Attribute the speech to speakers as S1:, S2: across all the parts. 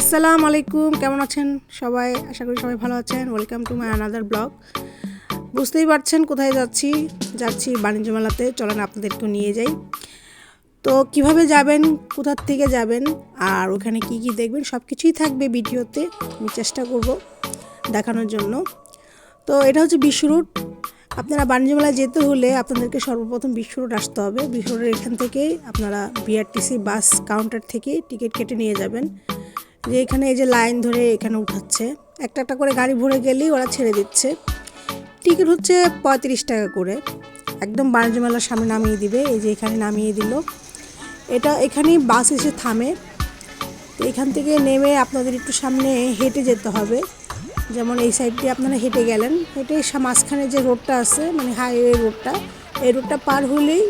S1: আসসালামু আলাইকুম, কেমন আছেন সবাই? আশা করি সবাই ভালো আছেন। Welcome to my another blog বুঝতেই পারছেন কোথায় যাচ্ছি। যাচ্ছি বাণিজ্য মেলাতে। চলেন আপনাদেরকেও নিয়ে যাই। তো কীভাবে যাবেন, কোথার থেকে যাবেন, আর ওখানে কি কি দেখবেন সব কিছুই থাকবে ভিডিওতে। আমি চেষ্টা করব দেখানোর জন্য। তো এটা হচ্ছে বিশ্ব রুট আপনারা বাণিজ্য মেলায় যেতে হলে আপনাদেরকে সর্বপ্রথম বিশ্ব আসতে হবে। বিশ্ব রোডের এখান থেকে আপনারা বিআরটিসি বাস কাউন্টার থেকে টিকিট কেটে নিয়ে যাবেন। যে এখানে এই যে লাইন ধরে এখানে উঠাচ্ছে, একটা একটা করে গাড়ি ভরে গেলেই ওরা ছেড়ে দিচ্ছে। টিকিট হচ্ছে পঁয়ত্রিশ টাকা করে। একদম বাণিজ্য মেলার সামনে নামিয়ে দিবে, এই যে এখানে নামিয়ে দিল। এটা এখানেই বাস এসে থামে। তো এখান থেকে নেমে আপনাদের একটু সামনে হেঁটে যেতে হবে। যেমন এই সাইড দিয়ে আপনারা হেঁটে গেলেন, হেঁটে মাঝখানে যে রোডটা আছে মানে হাইওয়ে রোডটা এই রোডটা পার হলেই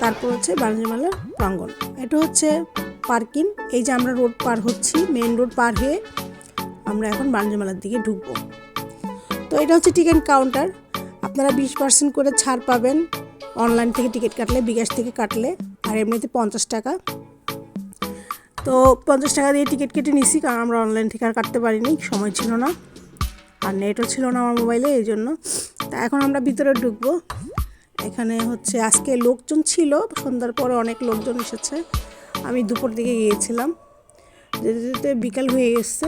S1: তারপর হচ্ছে বাণিজ্য মেলার প্রাঙ্গণ। এটা হচ্ছে পার্কিং। এই যে আমরা রোড পার হচ্ছি মেন রোড পার হয়ে আমরা এখন বাণিজ্য মেলার দিকে ঢুকবো। তো এটা হচ্ছে টিকিট কাউন্টার আপনারা বিশ পার্সেন্ট করে ছাড় পাবেন। অনলাইন থেকে টিকিট কাটলে, বিকাশ থেকে কাটলে, আর এমনিতে পঞ্চাশ টাকা। তো পঞ্চাশ টাকা দিয়ে টিকিট কেটে নিছি, কারণ আমরা অনলাইন থেকে আর কাটতে পারিনি, সময় ছিল না। আর নেটও ছিল না আমার মোবাইলে এই জন্য। তা এখন আমরা ভিতরে ঢুকবো। এখানে হচ্ছে আজকে লোকজন ছিল, সন্ধ্যার পরে অনেক লোকজন এসেছে। আমি দুপুর দিকে গিয়েছিলাম। যেতে যেতে বিকাল হয়ে গেছে।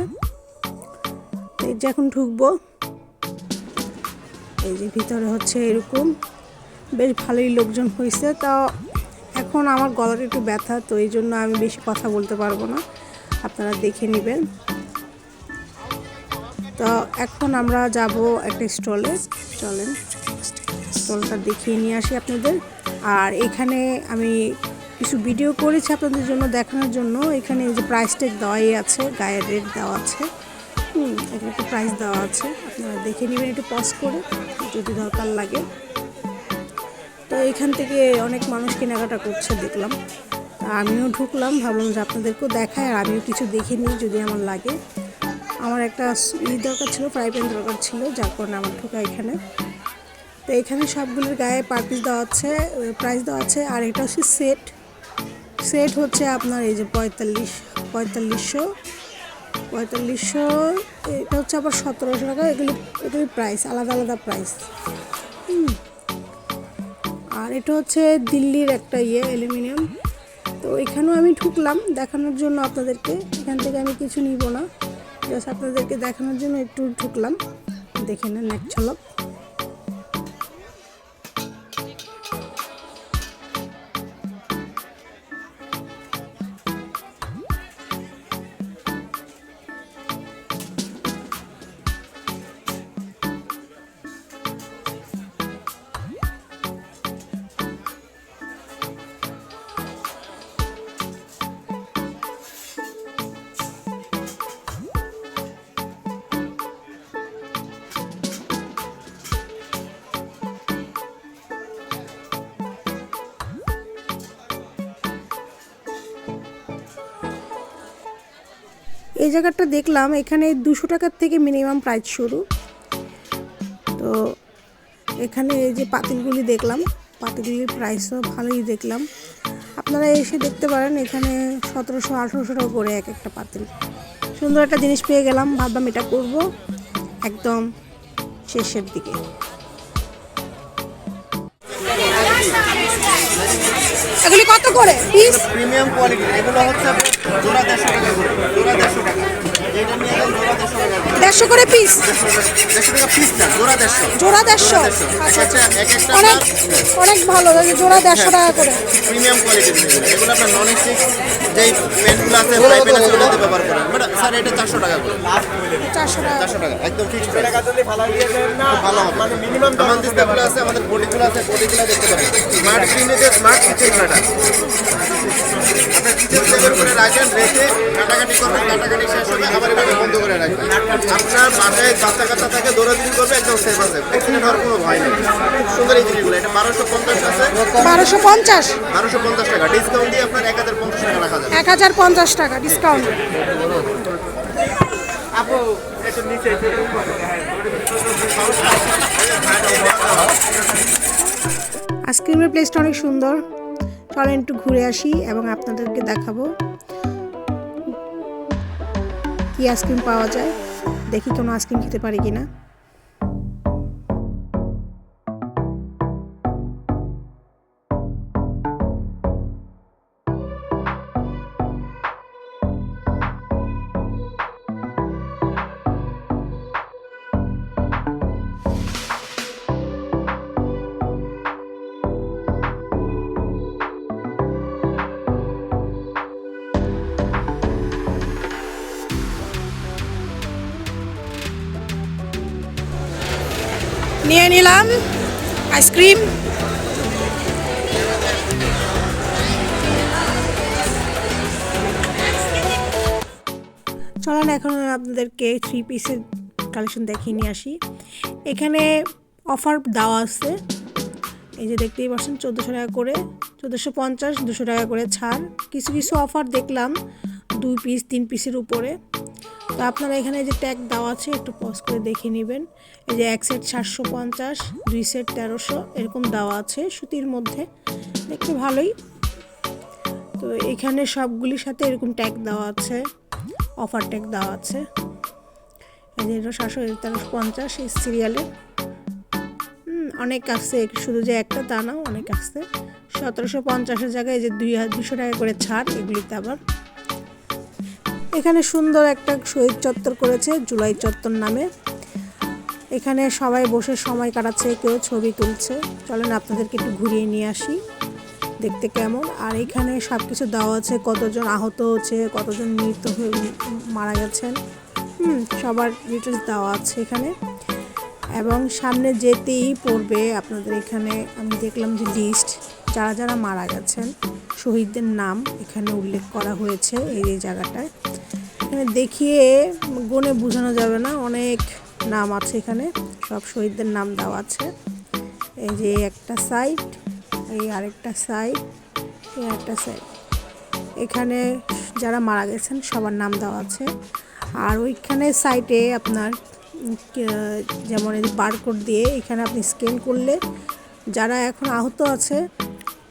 S1: এই যে এখন ঢুকবো। এই যে ভিতরে হচ্ছে এরকম। বেশ ভালোই লোকজন হয়েছে। তা এখন আমার গলাটা একটু ব্যথা, তো এই জন্য আমি বেশি কথা বলতে পারব না। আপনারা দেখে নেবেন। তো এখন আমরা যাব একটা স্টলে। চলেন। স্টলটা দেখিয়ে নিয়ে আসি আপনাদের। আর এখানে আমি কিছু ভিডিও করেছি আপনাদের জন্য দেখানোর জন্য। এখানে যে প্রাইস ট্যাগ দেওয়াই আছে, গায়ের রেট দেওয়া আছে। এখানে একটু প্রাইস দেওয়া আছে। আপনারা দেখে নেবেন, একটু পজ করে, যদি দরকার লাগে। তো এখান থেকে অনেক মানুষ কেনাকাটা করছে, দেখলাম। আমিও ঢুকলাম, ভাবলাম যে আপনাদেরকেও দেখায় আর আমিও কিছু দেখে নিই যদি আমার লাগে। আমার একটা ই দরকার ছিল ফ্রাই প্যান দরকার ছিল, যার কারণে আমার ঢোকা এখানে। তো এখানে সবগুলোর গায়ে পার পিস দেওয়া আছে প্রাইস দেওয়া আছে, আর এটা হচ্ছে সেট সেট হচ্ছে আপনার এই যে পঁয়তাল্লিশ, পঁয়তাল্লিশশো পঁয়তাল্লিশশো, এটা হচ্ছে আবার সতেরোশো টাকা, এগুলি এগুলি প্রাইস আলাদা আলাদা প্রাইস আর এটা হচ্ছে দিল্লির একটা ইয়ে অ্যালুমিনিয়াম। তো এখানেও আমি ঢুকলাম দেখানোর জন্য আপনাদেরকে, এখান থেকে আমি কিছু নিব না। জাস্ট আপনাদেরকে দেখানোর জন্য একটু ঢুকলাম। দেখে নেন এক ঝলক। এই জায়গাটা দেখলাম, এখানে দুশো টাকার থেকে মিনিমাম প্রাইস শুরু। তো এখানে এই যে পাতিলগুলি দেখলাম পাতিলগুলির প্রাইসও ভালোই দেখলাম। আপনারা এসে দেখতে পারেন, এখানে সতেরোশো, আঠেরোশো টাকা করে এক একটা পাতিল। সুন্দর একটা জিনিস পেয়ে গেলাম, ভাবলাম এটা করব একদম শেষের দিকে। এগুলি কত করে?
S2: প্রিমিয়াম কোয়ালিটি এগুলো হচ্ছে দেড়শো করে দেড়শো। দেড়শো
S1: দেড়শো পিস
S2: দেড়শো জোড়া দেড়শো
S1: দেড়শো। আচ্ছা
S2: আচ্ছা একটা
S1: অনেক অনেক ভালো জোড়া দেড়শো টাকা করে।
S2: প্রিমিয়াম কোয়ালিটি এগুলো আপনার নন যেই প্যানগুলো আছে ফ্রাই প্যান আছে ওগুলোতে ব্যবহার করেন বাট স্যার এটা চারশো টাকা করে।
S1: চারশো টাকা।
S2: চারশো টাকা একদম ফিক্সড ভালো হবে। মানে মিনিমাম আমাদের যেগুলো আছে আমাদের বডিগুলো আছে বডিগুলো দেখতে পারেন স্মার্ট স্ক্রিনে যে স্মার্ট কিচেন এটা আপনার কিচেন করে রাখেন রেখে কাটাকাটি করবেন কাটাকাটি শেষ হলে আবার এভাবে বন্ধ করে রাখবেন। আপনার বাসায় বাচ্চা কাচ্চা থাকে দৌড়াদৌড়ি করবে একদম সেফ আছে। অ্যাক্সিডেন্ট হওয়ার কোনো ভয় নেই। খুব সুন্দর এই জিনিসগুলো এটা বারোশো পঞ্চাশ আছে।
S1: বারোশো পঞ্চাশ।
S2: বারোশো পঞ্চাশ টাকা। ডিসকাউন্ট দিয়ে আপনার এক হাজার পঞ্চাশ টাকা রাখা যাবে।
S1: এক হাজার পঞ্চাশ টাকা ডিসকাউন্ট আইসক্রিমের প্লেসটা অনেক সুন্দর। চলেন একটু ঘুরে আসি এবং আপনাদেরকে দেখাবো কি আইসক্রিম পাওয়া যায়। দেখি কোনো আইসক্রিম খেতে পারি কি নিয়ে নিলাম আইসক্রিম চলেন এখন আপনাদেরকে থ্রি পিসের কালেকশন দেখিয়ে নিয়ে আসি। এখানে অফার দেওয়া আছে। এই যে দেখতেই পাচ্ছেন, চোদ্দোশো টাকা করে, চোদ্দোশো পঞ্চাশ, দুশো টাকা করে ছাড়। কিছু কিছু অফার দেখলাম, দুই পিস তিন পিসের উপরে। তো আপনারা এখানে যে ট্যাগ দেওয়া আছে, একটু পজ করে দেখে নেবেন। এই যে এক সেট সাতশো পঞ্চাশ, দুই সেট তেরোশো, এরকম দেওয়া আছে সুতির মধ্যে। দেখতে ভালোই। তো এখানে সবগুলির সাথে এরকম ট্যাগ দেওয়া আছে অফার ট্যাগ দেওয়া আছে। সাতশো তেরোশো পঞ্চাশ এই সিরিয়ালে অনেক আসছে শুধু যে একটা তা না, অনেক আসছে সতেরোশো পঞ্চাশের জায়গায় যে দুই হাজার, দুশো টাকা করে ছাড়, এগুলিতে আবার এখানে সুন্দর একটা শহীদ চত্বর করেছে জুলাই চত্বর নামে। এখানে সবাই বসে সময় কাটাচ্ছে, কেউ ছবি তুলছে। চলেন আপনাদেরকে একটু ঘুরিয়ে নিয়ে আসি, দেখতে কেমন। আর এখানে সব কিছু দেওয়া আছে, কতজন আহত হচ্ছে, কতজন মৃত হয়ে মারা গেছেন। হুম, সবার ডিটেলস দেওয়া আছে এখানে। এবং সামনে যেতেই পড়বে আপনাদের এখানে, আমি দেখলাম যে লিস্ট যারা যারা মারা গেছেন। শহীদদের নাম এখানে উল্লেখ করা হয়েছে এই জায়গাটায়। এখানে দেখিয়ে গনে বোঝানো যাবে না, অনেক নাম আছে এখানে, সব শহীদদের নাম দেওয়া আছে। এই যে একটা সাইড এই আরেকটা সাইড এই আরেকটা সাইড এখানে যারা মারা গেছেন, সবার নাম দেওয়া আছে। আর ওইখানে সাইটে আপনার যেমন এই বারকোড দিয়ে এখানে আপনি স্ক্যান করলে যারা এখন আহত আছে,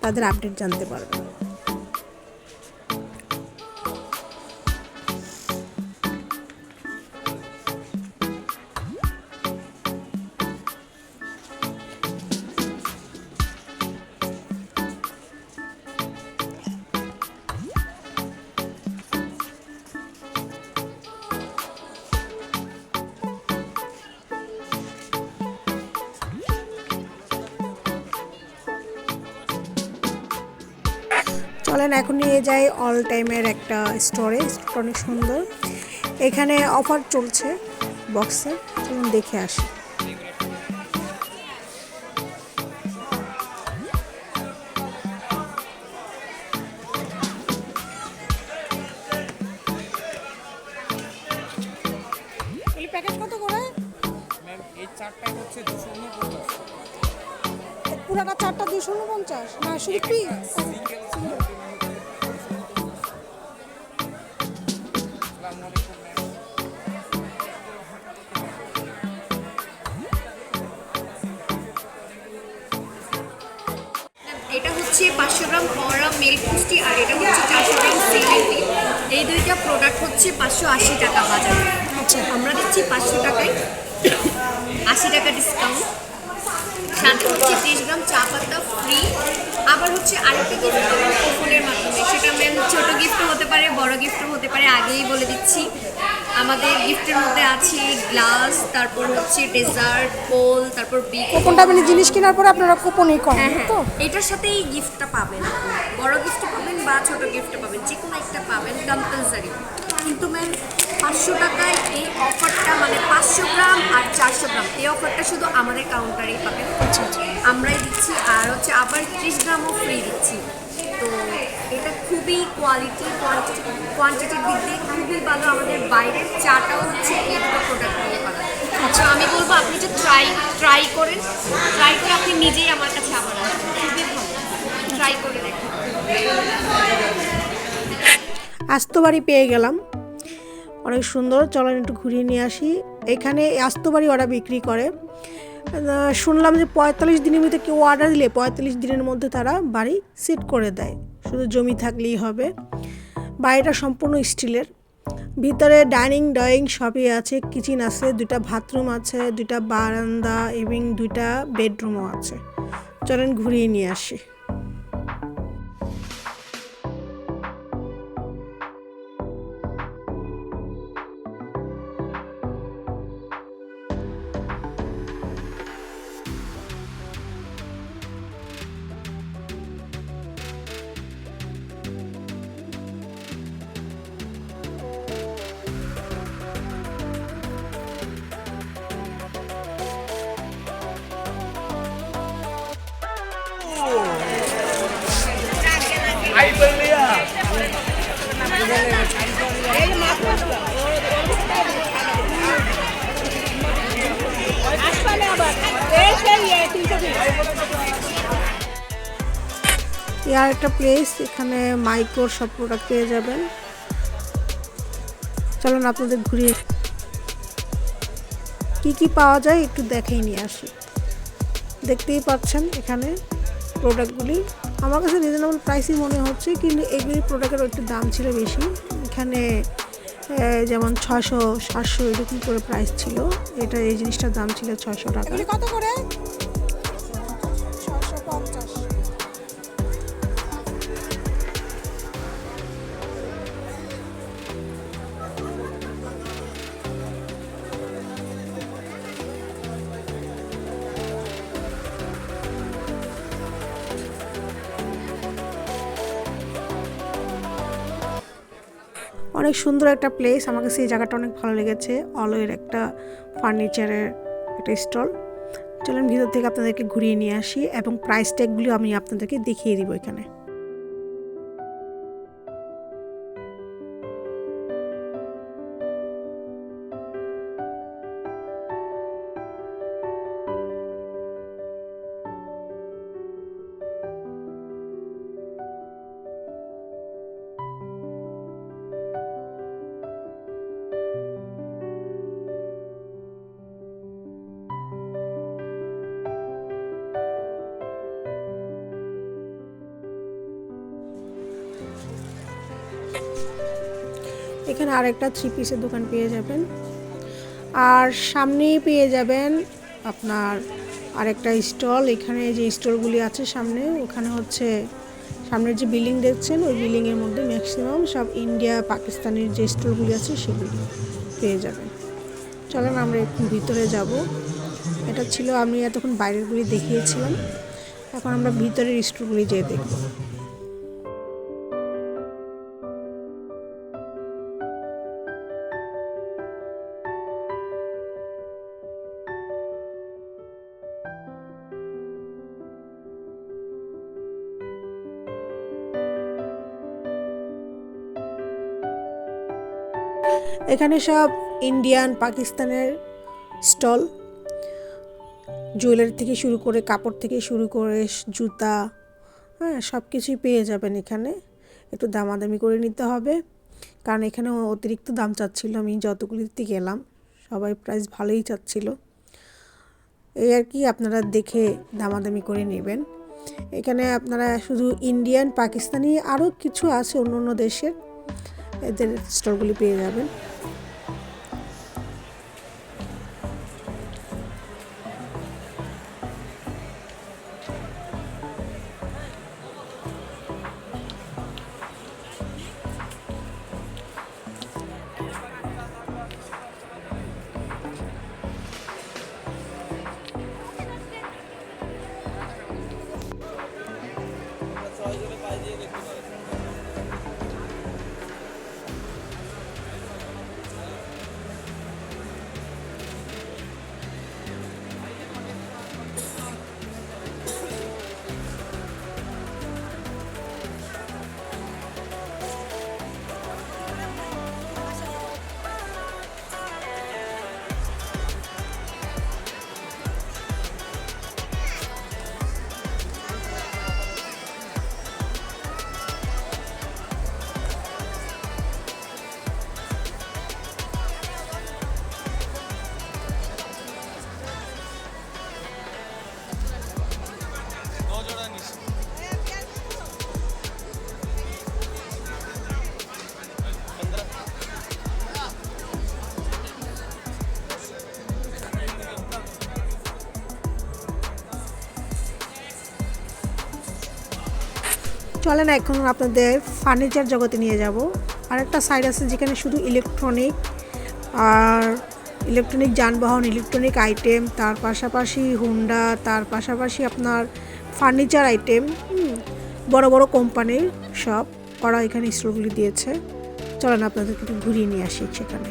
S1: তাদের আপডেট জানতে পারবেন। চলেন এখন নিয়ে যাই অল টাইমের একটা স্টোরে অনেক সুন্দর। এখানে অফার চলছে বক্সে চলুন দেখে আসি। প্যাকেজ কত করে?
S3: ম্যাম এই চারটা হচ্ছে দুশো উনপঞ্চাশ।
S1: পুরাটা চারটা দুশো উনপঞ্চাশ? না শুধু পিস
S4: পাঁচশো গ্রাম পরা মিল্ক পুষ্টি আর এটা হচ্ছে চারশো গ্রাম সিলিপি এই দুইটা প্রোডাক্ট হচ্ছে পাঁচশো আশি টাকা বাজারে।
S1: আচ্ছা।
S4: আমরা দিচ্ছি পাঁচশো টাকায় আশি টাকা ডিসকাউন্ট সাথে হচ্ছে ত্রিশ গ্রাম চা পাতা ফ্রি আবার হচ্ছে আরেকটা গিফট কুপনের মাধ্যমে। সেটা ম্যাম ছোটো গিফটও হতে পারে বড় গিফটও হতে পারে আগেই বলে দিচ্ছি। আমাদের গিফটের মধ্যে আছে গ্লাস তারপর হচ্ছে ডেজার্ট পোল তারপর বিগ
S1: কোনটা মানে জিনিস কেনার পরে আপনারা কুপনই করেন
S4: হ্যাঁ হ্যাঁ।
S1: তো?
S4: এটার সাথে এই গিফটটা পাবেন। বড় গিফট পাবেন বা ছোট গিফট পাবেন। যে কোনো একটা পাবেন কম্পালসারি কিন্তু ম্যাম পাঁচশো টাকায় এই অফারটা মানে পাঁচশো গ্রাম আর চারশো গ্রাম। এই অফারটা শুধু আমাদের কাউন্টারেই পাবেন। আমরাই দিচ্ছি। আর হচ্ছে আবার ত্রিশ গ্রামও ফ্রি দিচ্ছি। তো এটা খুবই কোয়ালিটি কোয়ান্টিটি কোয়ান্টিটির দিক দিয়ে খুবই ভালো আমাদের বাইরের চাটাও হচ্ছে এই দুটো প্রোডাক্ট নিয়ে করা। আচ্ছা আমি বলব আপনি যে ট্রাই ট্রাই করেন ট্রাই করে আপনি নিজেই আমার কাছে আবার খুবই ভালো। ট্রাই করে দেখেন।
S1: আস্ত বাড়ি পেয়ে গেলাম। অনেক সুন্দর, চলেন একটু ঘুরিয়ে নিয়ে আসি। এখানে আস্ত বাড়ি ওরা বিক্রি করে। শুনলাম যে পঁয়তাল্লিশ দিনের মধ্যে কেউ অর্ডার দিলে পঁয়তাল্লিশ দিনের মধ্যে তারা বাড়ি সেট করে দেয়। শুধু জমি থাকলেই হবে। বাড়িটা সম্পূর্ণ স্টিলের। ভিতরে ডাইনিং ডয়িং সবই আছে কিচেন আছে দুটা বাথরুম আছে দুটা বারান্দা এবং দুটা বেডরুমও আছে। চলেন ঘুরিয়ে নিয়ে আসি। আর একটা প্লেস এখানে মাইক্রোর সব প্রোডাক্ট পেয়ে যাবেন। চলুন আপনাদের ঘুরিয়ে কি কি পাওয়া যায় একটু দেখেই নিয়ে আসি। দেখতেই পাচ্ছেন এখানে প্রোডাক্টগুলি আমার কাছে রিজনেবল প্রাইসই মনে হচ্ছে, কিন্তু এগুলি প্রোডাক্টের একটু দাম ছিল বেশি। এখানে যেমন ছশো সাতশো এরকম করে প্রাইস ছিল। এটা, এই জিনিসটার দাম ছিল ছয়শো টাকা।
S5: কত করে?
S1: অনেক সুন্দর একটা প্লেস আমাকে সেই জায়গাটা অনেক ভালো লেগেছে। অলওয়ের একটা ফার্নিচারের একটা স্টল চলুন ভিতর থেকে আপনাদেরকে ঘুরিয়ে নিয়ে আসি এবং প্রাইস ট্যাগুলিও আমি আপনাদেরকে দেখিয়ে দিব এখানে। এখানে আরেকটা থ্রি পিসের দোকান পেয়ে যাবেন। আর সামনেই পেয়ে যাবেন আপনার আরেকটা স্টল এখানে যে স্টলগুলি আছে সামনে, ওখানে হচ্ছে সামনের যে বিল্ডিং দেখছেন, ওই বিল্ডিংয়ের মধ্যে ম্যাক্সিমাম সব ইন্ডিয়া পাকিস্তানের যে স্টলগুলি আছে সেগুলি পেয়ে যাবেন। চলেন আমরা একটু ভিতরে যাব। এটা ছিল আমি এতক্ষণ বাইরেরগুলি দেখিয়েছিলাম। এখন আমরা ভিতরের স্টলগুলি যেয়ে দেখব। এখানে সব ইন্ডিয়ান পাকিস্তানের স্টল। জুয়েলারি থেকে শুরু করে, কাপড় থেকে শুরু করে, জুতা হ্যাঁ সব কিছুই পেয়ে যাবেন এখানে। একটু দামাদামি করে নিতে হবে। কারণ এখানে অতিরিক্ত দাম চাচ্ছিল, আমি যতগুলিতে গেলাম, সবাই প্রাইস ভালোই চাচ্ছিল। এই আর কি আপনারা দেখে দামাদামি করে নেবেন। এখানে আপনারা শুধু ইন্ডিয়ান পাকিস্তানি আরও কিছু আছে অন্য অন্য দেশের। এদের স্টলগুলি পেয়ে যাবেন। চলেন এখন আপনাদের ফার্নিচার জগতে নিয়ে যাব। আরেকটা সাইড আছে যেখানে শুধু ইলেকট্রনিক আর ইলেকট্রনিক যানবাহন ইলেকট্রনিক আইটেম তার পাশাপাশি হুন্ডা তার পাশাপাশি আপনার ফার্নিচার আইটেম বড় বড় কোম্পানির সব ওরা এখানে স্টোরগুলি দিয়েছে। চলেন আপনাদেরকে একটু ঘুরিয়ে নিয়ে আসি সেখানে।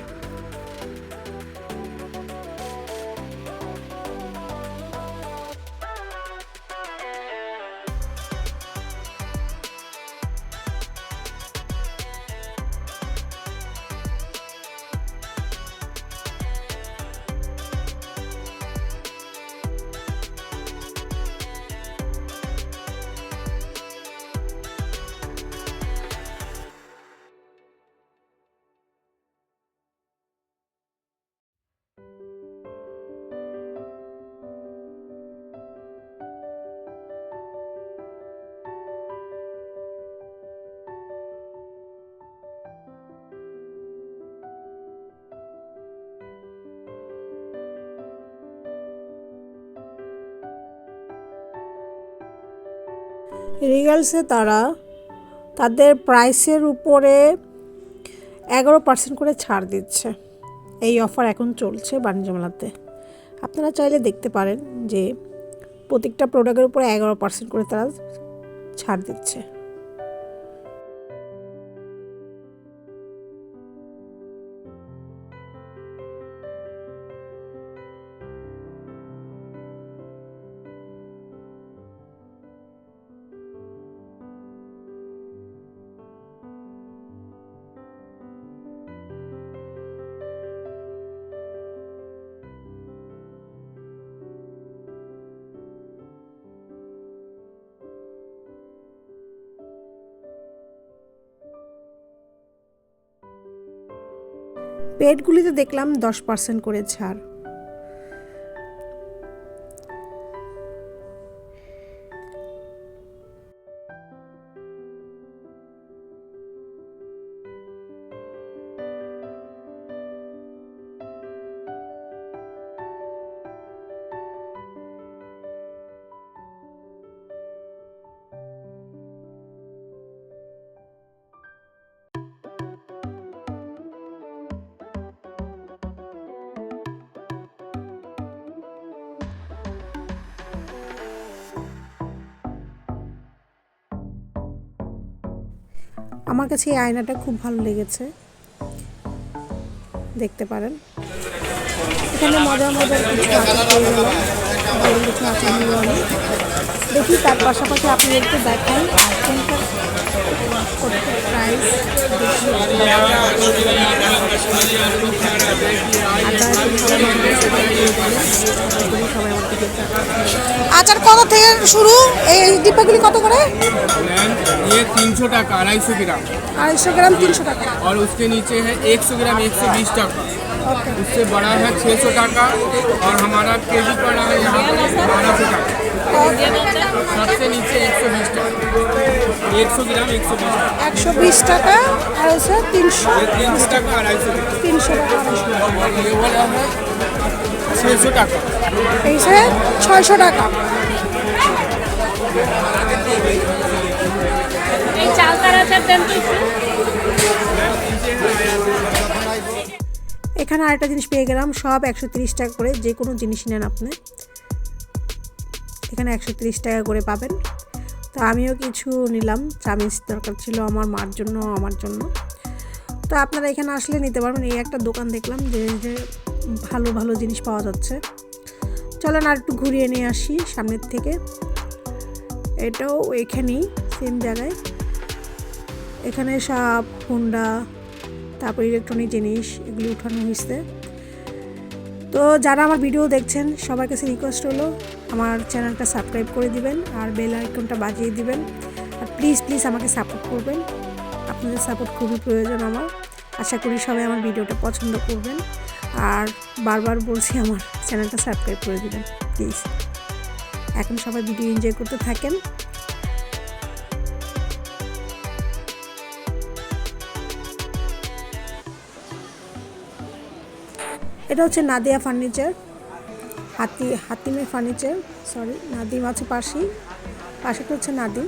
S1: রিগালসে তারা তাদের প্রাইসের উপরে এগারো পার্সেন্ট করে ছাড় দিচ্ছে। এই অফার এখন চলছে বাণিজ্য মেলাতে। আপনারা চাইলে দেখতে পারেন যে প্রত্যেকটা প্রোডাক্টের উপরে এগারো পার্সেন্ট করে তারা ছাড় দিচ্ছে। পেটগুলিতে দেখলাম দশ পার্সেন্ট করে ছাড়। আমার কাছে এই আয়নাটা খুব ভালো লেগেছে। দেখতে পারেন। এখানে মজার মজার কিছু আছে। দেখি তার পাশাপাশি আপনাদেরকে দেখাই। কোনটা কত প্রাইস আচার কত থেকে শুরু এই ডিব্বাগুলি কত করে
S3: मैम ये तीन सौ टका अढ़ाई सौ ग्राम
S1: আড়াইশো গ্রাম তিনশো টাকা
S3: और उसके नीचे है एक सौ ग्राम एक सौ बीस टका
S1: ওকে
S3: उससे बड़ा है छः सौ टका और हमारा के जी पड़ा है यहाँ पर बारह सौ टका
S1: একশো বিশ টাকা। আর তিনশো তিনশো টাকা এই ছয়শো টাকা। এখানে আরেকটা জিনিস পেয়ে গেলাম সব একশো তিরিশ টাকা করে যে কোনো জিনিস নেন আপনি। এখানে একশো ত্রিশ টাকা করে পাবেন। তো আমিও কিছু নিলাম। চামিচ দরকার ছিল আমার মার জন্য, আমার জন্য। তো আপনারা এখানে আসলে নিতে পারবেন। এই একটা দোকান দেখলাম যে যে ভালো ভালো জিনিস পাওয়া যাচ্ছে। চলেন আর একটু ঘুরিয়ে নিয়ে আসি সামনের থেকে। এটাও এখানেই সেম জায়গায়। এখানে সব হুন্ডা, তারপর ইলেকট্রনিক জিনিস, এগুলি উঠানো হয়েছে। তো যারা আমার ভিডিও দেখছেন, সবার কাছে রিকোয়েস্ট হলো আমার চ্যানেলটা সাবস্ক্রাইব করে দিবেন আর বেল আইকনটা বাজিয়ে দিবেন। আর প্লিজ প্লিজ আমাকে সাপোর্ট করবেন। আপনাদের সাপোর্ট খুবই প্রয়োজন আমার। আশা করি সবাই আমার ভিডিওটা পছন্দ করবেন। আর বারবার বলছি, আমার চ্যানেলটা সাবস্ক্রাইব করে দিবেন প্লিজ এখন সবাই ভিডিও এনজয় করতে থাকেন। এটা হচ্ছে নাদিয়া ফার্নিচার হাতি, হাতিমের ফার্নিচার সরি নাদিম আছে পাশেই। পাশেটা হচ্ছে নাদিম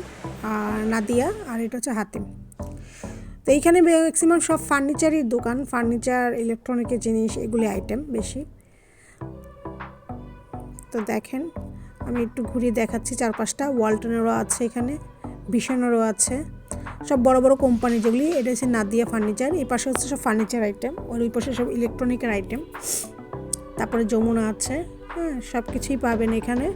S1: আর নাদিয়া, আর এটা হচ্ছে হাতিম। তো এইখানে ম্যাক্সিমাম সব ফার্নিচারই দোকান ফার্নিচার ইলেকট্রনিকের জিনিস, এগুলি আইটেম বেশি। তো দেখেন, আমি একটু ঘুরিয়ে দেখাচ্ছি চারপাশটা। ওয়ালটনেরও আছে এখানে ভীষণেরও আছে। সব বড় বড় কোম্পানি যেগুলি, এটা হচ্ছে নাদিয়া ফার্নিচার এই পাশে হচ্ছে সব ফার্নিচার আইটেম আর ওই পাশে সব ইলেকট্রনিকের আইটেম তারপরে যমুনা আছে। সব কিছুই পাবেন এখানে।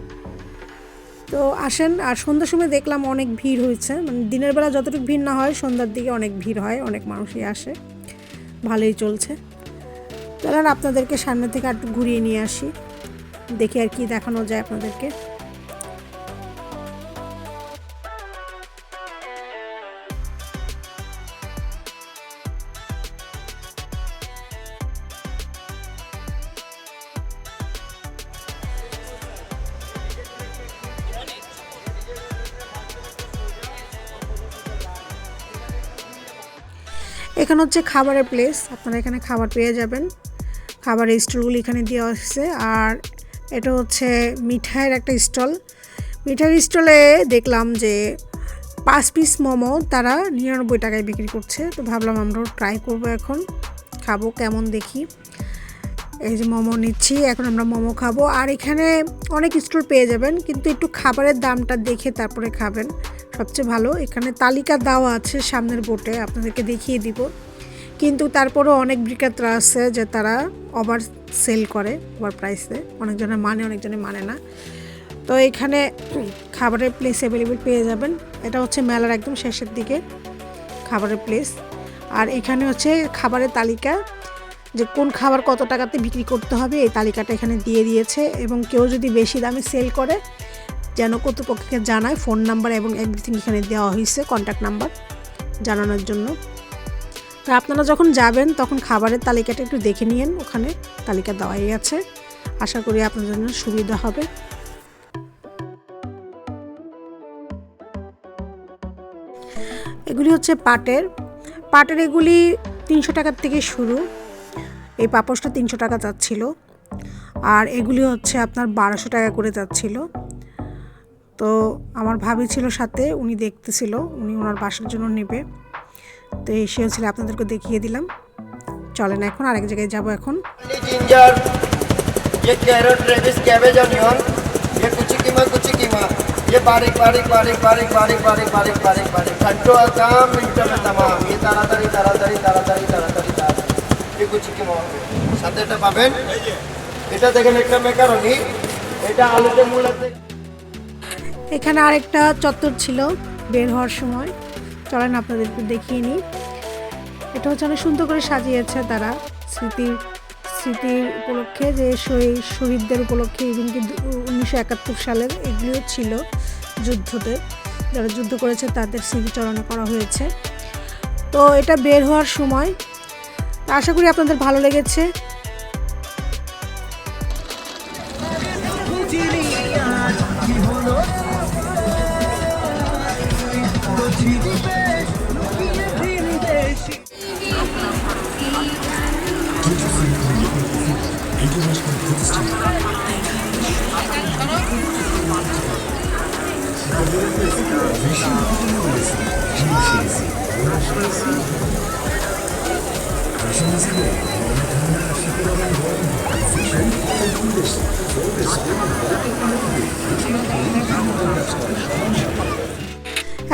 S1: তো আসেন, আর সন্ধ্যার সময় দেখলাম অনেক ভিড় হয়েছে। মানে দিনের বেলা যতটুকু ভিড় না হয়, সন্ধ্যার দিকে অনেক ভিড় হয়, অনেক মানুষই আসে। ভালোই চলছে। চলেন, আপনাদেরকে সামনে থেকে আর ঘুরিয়ে নিয়ে আসি। দেখি আর কি দেখানো যায় আপনাদেরকে। এখানে হচ্ছে খাবারের প্লেস আপনারা এখানে খাবার পেয়ে যাবেন। খাবারের স্টলগুলি এখানে দেওয়া হচ্ছে আর এটা হচ্ছে মিঠাইয়ের একটা স্টল মিঠাইয়ের স্টলে দেখলাম যে পাঁচ পিস মোমো তারা নিরানব্বই টাকায় বিক্রি করছে। তো ভাবলাম আমরাও ট্রাই করব এখন। খাব কেমন দেখি। এই যে মোমো নিচ্ছি, এখন আমরা মোমো খাব। আর এখানে অনেক স্টল পেয়ে যাবেন, কিন্তু একটু খাবারের দামটা দেখে তারপরে খাবেন। সবচেয়ে ভালো। এখানে তালিকা দেওয়া আছে সামনের বোটে আপনাদেরকে দেখিয়ে দিব। কিন্তু তারপরেও অনেক বিক্রেতা আছে যে তারা ওভার সেল করে ওভার প্রাইসে অনেকজনের মানে অনেকজনের মানে না। তো এখানে খাবারের প্লেস অ্যাভেলেবেল পেয়ে যাবেন। এটা হচ্ছে মেলার একদম শেষের দিকে খাবারের প্লেস আর এখানে হচ্ছে খাবারের তালিকা যে কোন খাবার কত টাকাতে বিক্রি করতে হবে, এই তালিকাটা এখানে দিয়ে দিয়েছে। এবং কেউ যদি বেশি দামে সেল করে যেন কর্তৃপক্ষকে জানায় ফোন নাম্বার এবং এভরিথিং এখানে দেওয়া হয়েছে কন্ট্যাক্ট নাম্বার জানানোর জন্য। তা আপনারা যখন যাবেন, তখন খাবারের তালিকাটা একটু দেখে নিন ওখানে তালিকা দেওয়াই আছে। আশা করি আপনার জন্য সুবিধা হবে। এগুলি হচ্ছে পাটের। পাটের এগুলি তিনশো টাকার থেকে শুরু। এই পাপোশটা তিনশো টাকা যাচ্ছিল। আর এগুলি হচ্ছে আপনার বারোশো টাকা করে যাচ্ছিল। তো আমার ভাবি ছিল সাথে উনি দেখতেছিল উনি ওনার বাসার জন্য নেবে তো এসে হচ্ছিল আপনাদেরকে দেখিয়ে দিলাম চলেন এখন আরেক জায়গায় যাব এখন
S2: जिंजर ये कैरेट रेडिस कैबेज अनियन ये कुची कीमा कुची कीमा ये बारीक बारीक बारीक बारीक बारीक बारीक बारीक बारीक बारीक घंटों काम मिनटों में तमाम ये তাড়াতাড়ি তাড়াতাড়ি তাড়াতাড়ি তাড়াতাড়ি তাড়াতাড়ি ये কুচি কিমা হবে সাথে এটা পাবেন এটা দেখেন একটা মেকারনি এটা আলুতে মূলাতে
S1: এখানে আরেকটা চত্বর ছিল বের হওয়ার সময়। চলেন আপনাদেরকে দেখিয়ে নিই। এটা হচ্ছে অনেক সুন্দর করে সাজিয়েছে তারা স্মৃতির স্মৃতির উপলক্ষে যে শহীদ শহীদদের উপলক্ষে এবং কি উনিশশো একাত্তর সালের এগুলিও ছিল যুদ্ধতে। যারা যুদ্ধ করেছে তাদের স্মৃতিচারণা করা হয়েছে। তো এটা বের হওয়ার সময়। আশা করি আপনাদের ভালো লেগেছে।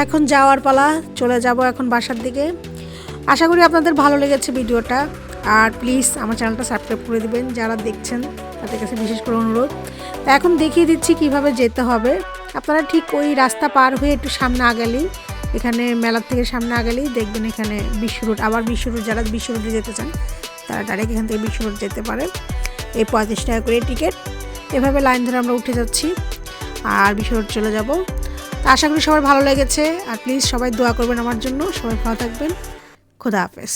S1: এখন যাওয়ার পালা, চলে যাব এখন বাসার দিকে। আশা করি আপনাদের ভালো লেগেছে ভিডিওটা। আর প্লিজ আমার চ্যানেলটা সাবস্ক্রাইব করে দিবেন, যারা দেখছেন, তাদের কাছে বিশেষ করে অনুরোধ। এখন দেখিয়ে দিচ্ছি কীভাবে যেতে হবে। আপনারা ঠিক ওই রাস্তা পার হয়ে একটু সামনে আগালেই, এখানে মেলার থেকে সামনে আগালেই দেখবেন এখানে বিশ্ব রোড আবার বিশ্ব রোড যারা বিশ্ব রোডে যেতে চান, তারা ডাইরেক্ট এখান থেকে বিশ্ব রোড যেতে পারে এই পঁয়ত্রিশ টাকা করে টিকিট। এভাবে লাইন ধরে আমরা উঠে যাচ্ছি আর বিশ্ব রোড চলে যাব। তো আশা করি সবার ভালো লেগেছে। আর প্লিজ সবাই দোয়া করবেন আমার জন্য। সবাই ভালো থাকবেন। খোদা হাফেজ।